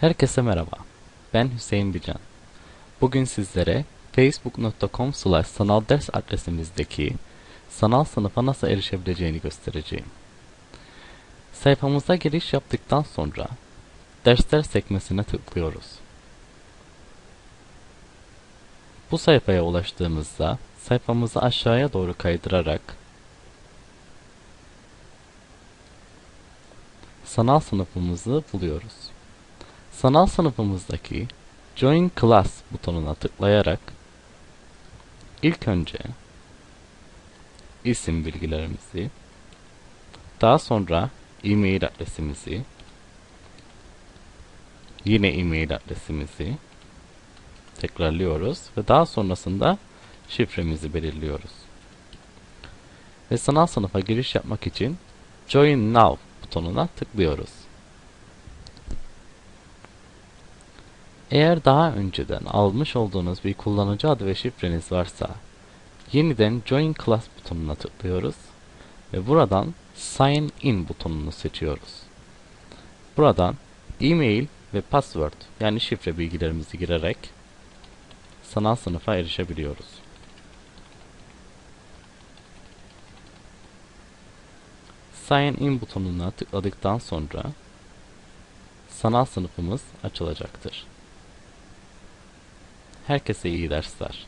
Herkese merhaba. Ben Hüseyin Bican. Bugün sizlere facebook.com slash sanal ders adresimizdeki sanal sınıfa nasıl erişebileceğini göstereceğim. Sayfamıza giriş yaptıktan sonra dersler sekmesine tıklıyoruz. Bu sayfaya ulaştığımızda sayfamızı aşağıya doğru kaydırarak sanal sınıfımızı buluyoruz. Sanal sınıfımızdaki Join Class butonuna tıklayarak ilk önce isim bilgilerimizi, daha sonra e-mail adresimizi, yine e-mail adresimizi tekrarlıyoruz ve daha sonrasında şifremizi belirliyoruz. Ve sanal sınıfa giriş yapmak için Join Now butonuna tıklıyoruz. Eğer daha önceden almış olduğunuz bir kullanıcı adı ve şifreniz varsa yeniden Join Class butonuna tıklıyoruz ve buradan Sign In butonunu seçiyoruz. Buradan e-mail ve password yani şifre bilgilerimizi girerek sanal sınıfa erişebiliyoruz. Sign In butonuna tıkladıktan sonra sanal sınıfımız açılacaktır. Herkese iyi dersler.